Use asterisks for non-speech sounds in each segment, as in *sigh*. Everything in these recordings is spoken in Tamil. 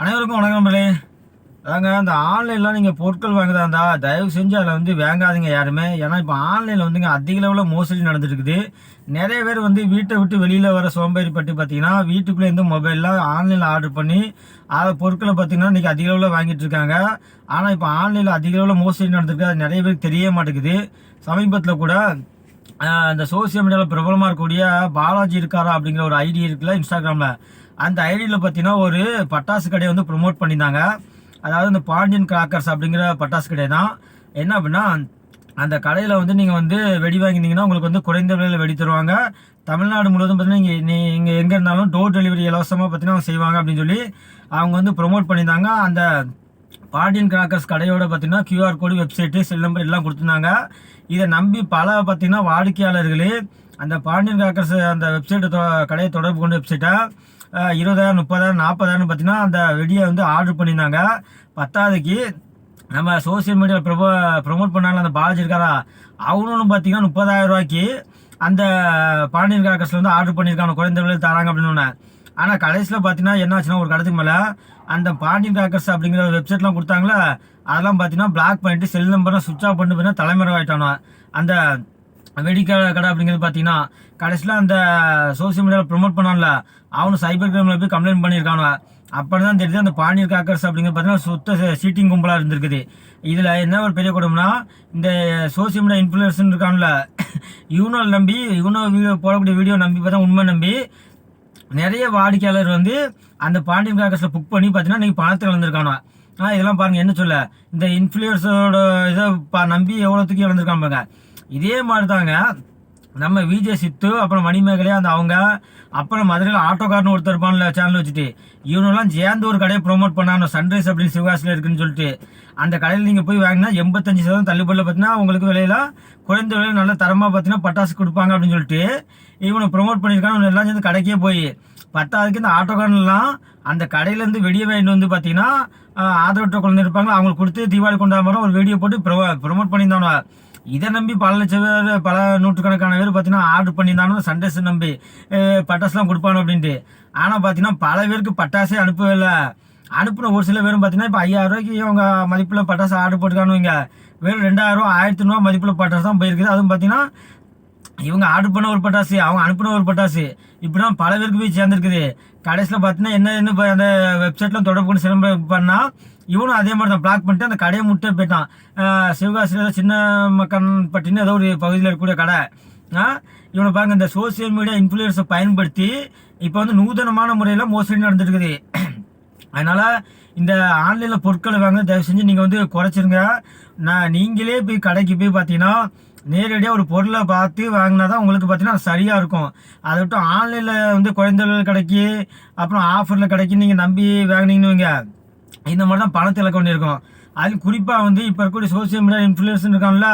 அனைவருக்கும் வணக்கம் நண்பர்களே. அதாங்க அந்த ஆன்லைன்லாம் நீங்கள் பொருட்கள் வாங்குதா இருந்தால் தயவு செஞ்சு அதில் வந்து வாங்காதீங்க யாருமே. ஏன்னா இப்போ ஆன்லைனில் வந்துங்க அதிக லெவலில் மோசடி நடந்துருக்குது நிறைய பேர் வந்து வீட்டை விட்டு வெளியில் வர சோம்பேறி பட்டு பார்த்தீங்கன்னா வீட்டுக்குள்ளே இருந்து மொபைல்லாம் ஆன்லைனில் ஆர்டர் பண்ணி அதை பொருட்களை பார்த்தீங்கன்னா இன்றைக்கி அதிக லெவலில் வாங்கிட்டு இருக்காங்க ஆனால் இப்போ ஆன்லைனில் அதிக லெவலில் மோசடி நடந்திருக்கு. அது நிறைய பேருக்கு தெரிய மாட்டேங்குது. சமீபத்தில் கூட இந்த சோசியல் மீடியாவில் பிரபலமாக இருக்கக்கூடிய பாலாஜி இருக்காரா அப்படிங்கிற ஒரு ஐடி இருக்குல்ல இன்ஸ்டாகிராமில். அந்த ஐடியில் பார்த்தீங்கன்னா ஒரு பட்டாசு கடையை வந்து ப்ரொமோட் பண்ணியிருந்தாங்க. அதாவது இந்த பாண்டியன் கிராக்கர்ஸ் அப்படிங்கிற பட்டாசு கடை தான். என்ன அப்படின்னா அந்த கடையில் வந்து நீங்கள் வந்து வெடி வாங்கினீங்கன்னா உங்களுக்கு வந்து குறைந்த விலையில் வெடி தருவாங்க. தமிழ்நாடு முழுவதும் பார்த்தீங்கன்னா இங்கே இங்கே எங்கே இருந்தாலும் டோர் டெலிவரி இலவசமாக பார்த்தீங்கன்னா அவங்க செய்வாங்க அப்படின்னு சொல்லி அவங்க வந்து ப்ரொமோட் பண்ணியிருந்தாங்க. அந்த பாண்டியன் கிராக்கர்ஸ் கடையோட பார்த்தீங்கன்னா QR code website cell number எல்லாம் கொடுத்துருந்தாங்க. இதை நம்பி பல பார்த்தீங்கன்னா வாடிக்கையாளர்களே அந்த பாண்டியன் கிராக்கர்ஸ் அந்த வெப்சைட்டை தொ கடையை தொடர்பு கொண்ட வெப்சைட்டை இருபதாயிரம் முப்பதாயிரம் நாற்பதாயிரம் பார்த்தீங்கன்னா அந்த வெடியை வந்து ஆர்டர் பண்ணியிருந்தாங்க. பத்தாவதுக்கு நம்ம சோசியல் மீடியாவில் ப்ரொமோ ப்ரொமோட் பண்ணாலும் அந்த பாலாஜி இருக்காரா? அவனும் பார்த்தீங்கன்னா முப்பதாயிரம் ரூபாய்க்கு அந்த பாண்டியன் கிராக்கர்ஸில் வந்து ஆர்டர் பண்ணியிருக்காங்க குறைந்த விலையில் தராங்க அப்படின்னு ஆனால் கடைசியில் பார்த்தீங்கன்னா என்ன ஆச்சுன்னா ஒரு கடத்துக்கு மேலே அந்த பாண்டியன் கிராக்கர்ஸ் அப்படிங்கிற வெப்சைட்லாம் கொடுத்தாங்களே அதெல்லாம் பார்த்தீங்கன்னா பிளாக் பண்ணிட்டு செல் நம்பரை சுவிட்ச் ஆஃப் பண்ணிட்டு பார்த்தீங்கன்னா தலைமுறை அந்த வெடிக்கடை கடை அப்படிங்கிறது பார்த்தீங்கன்னா கடைசியில் அந்த சோசியல் மீடியாவில் ப்ரொமோட் பண்ணான்ல அவனு சைபர் கிரைமில் போய் கம்ப்ளைண்ட் பண்ணியிருக்கானு அப்படி தான் தெரியுது அந்த பாண்டியர் காக்கர்ஸ் அப்படிங்கிறது பார்த்தீங்கன்னா சுத்த சீட்டிங் கும்பலாக இருந்திருக்குது. இதில் என்ன ஒரு பெரிய குடும்பம்னா இந்த சோசியல் மீடியா இன்ஃப்ளூயன்ஸ் இருக்கான்ல *laughs* யூனோவில் நம்பி யூனோ வீடியோ போடக்கூடிய வீடியோ நம்பி பார்த்தா உண்மை நம்பி நிறைய வாடிக்கையாளர் வந்து அந்த பாண்டியன் காக்கஸில் புக் பண்ணி பார்த்தீங்கன்னா நீங்கள் பணத்தை கலந்துருக்கானா ஆ இதெல்லாம் பாருங்கள் என்ன சொல்ல? இந்த இன்ஃப்ளூயன்ஸோட இதை பா நம்பி எவ்வளோத்துக்கு இழந்திருக்கான் பாருங்க. இதே மாதிரி தாங்க நம்ம விஜய் சித்து அப்புறம் மணிமேகலை அந்த அவங்க அப்புறம் மதுரையில் ஆட்டோக்காரன் ஒருத்தர் இருப்பான்ல சேனல் வச்சுட்டு. இவனெல்லாம் சேர்ந்து ஒரு கடையை ப்ரொமோட் பண்ணானோ சன்ரைஸ் அப்படின்னு சிவகாசியில் இருக்குன்னு சொல்லிட்டு. அந்த கடையில் நீங்கள் போய் வாங்கினா எண்பத்தஞ்சு சதவீதம் தள்ளுபடியில் பார்த்தீங்கன்னா உங்களுக்கு விலையில குறைந்த விலையில் நல்ல தரமாக பார்த்தீங்கன்னா பட்டாசு கொடுப்பாங்க அப்படின்னு சொல்லிட்டு இவனை ப்ரொமோட் பண்ணியிருக்காங்க. எல்லாம் சேர்ந்து கடைக்கே போய். பத்தாவதுக்கு இந்த ஆட்டோக்காரன்லாம் அந்த கடையிலேருந்து வெளியே வாங்கிட்டு வந்து பார்த்தீங்கன்னா ஆதரவற்ற குழந்தை இருப்பாங்க அவங்களுக்கு கொடுத்து தீபாவளி கொண்டாடுற ஒரு வீடியோ போட்டு ப்ரொமோட் பண்ணியிருந்தானோ இதை நம்பி பல லட்சம் பேர் பல நூற்றுக்கணக்கான பேர் பார்த்தீங்கன்னா ஆர்டர் பண்ணியிருந்தானோ சண்டேஸ் நம்பி பட்டாசுலாம் கொடுப்பானு அப்படின்ட்டு. ஆனால் பார்த்தீங்கன்னா பல பேருக்கு பட்டாசே அனுப்பவே இல்லை. அனுப்புன ஒரு சில பேரும் பார்த்தீங்கன்னா இப்போ ஐயாயிரம் ரூபாய்க்கு அவங்க மதிப்பில் பட்டாசு ஆர்டர் போட்டுக்கானுவீங்க வெறும் ரெண்டாயிரம் ரூபா ஆயிரத்தி ரூபா மதிப்பில் பட்டாசு தான் போயிருக்குது. அதுவும் பார்த்தீங்கன்னா இவங்க ஆர்டர் பண்ண ஒரு பட்டாசு அவங்க அனுப்பின ஒரு பட்டாசு. இப்படிதான் பல பேருக்கு போய் சேர்ந்துருக்குது. கடைசியில் பார்த்தீங்கன்னா என்ன என்ன இப்போ அந்த வெப்சைட்டில் தொடர்பு கொண்டு சிலம்பு பண்ணால் இவனும் அதே மாதிரி தான் பிளாக் பண்ணிட்டு அந்த கடையை முட்டை போயிட்டான். சிவகாசியில் ஏதோ சின்ன மக்கன் பட்டின்னு ஏதோ ஒரு பகுதியில் இருக்கக்கூடிய கடை. இவனை பாருங்க இந்த சோசியல் மீடியா இன்ஃப்ளூயன்ஸை பயன்படுத்தி இப்போ வந்து நூதனமான முறையில் மோசடி நடந்துருக்குது அதனால் இந்த ஆன்லைனில் பொருட்களை வாங்க தயவு செஞ்சு நீங்கள் வந்து குறைச்சிருங்க. நான் நீங்களே போய் கடைக்கு போய் பார்த்தீங்கன்னா நேரடியாக ஒரு பொருளை பார்த்து வாங்கினா தான் உங்களுக்கு பார்த்தீங்கன்னா சரியாக இருக்கும். அதை விட்டு ஆன்லைனில் வந்து குறைந்த கிடைக்கி அப்புறம் ஆஃபரில் கிடைக்கி நீங்கள் நம்பி வாங்கினீங்கன்னு வைங்க. இந்த மாதிரி தான் பணத்தை இழக்க வேண்டியிருக்கும். அது குறிப்பாக வந்து இப்போ இருக்கக்கூடிய சோசியல் மீடியா இன்ஃப்ளூயன்ஸ் இருக்காங்கள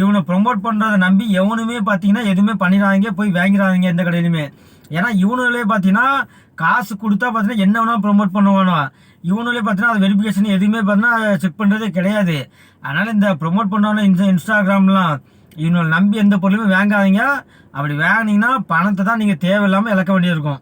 இவனை ப்ரொமோட் பண்ணுறதை நம்பி எவனுமே பார்த்தீங்கன்னா எதுவுமே பண்ணிடாதீங்க போய் வாங்கிடாதீங்க எந்த கடையிலுமே. ஏன்னா இவனுங்களே பார்த்தீங்கன்னா காசு கொடுத்தா பார்த்தீங்கன்னா என்ன வேணாலும் ப்ரொமோட் பண்ணுவானோ. இவனுங்களே பார்த்தீங்கன்னா அது வெரிஃபிகேஷன் எதுவுமே பார்த்தீங்கன்னா செக் பண்ணுறதே கிடையாது. அதனால் இந்த ப்ரொமோட் பண்ணுவானோ இந்த இன்ஸ்டாகிராம்லாம் இவங்களை நம்பி எந்த பொருளுமே வாங்காதீங்க. அப்படி வாங்கினீங்கன்னா பணத்தை தான் நீங்கள் தேவையில்லாமல் இழக்க வேண்டியிருக்கும்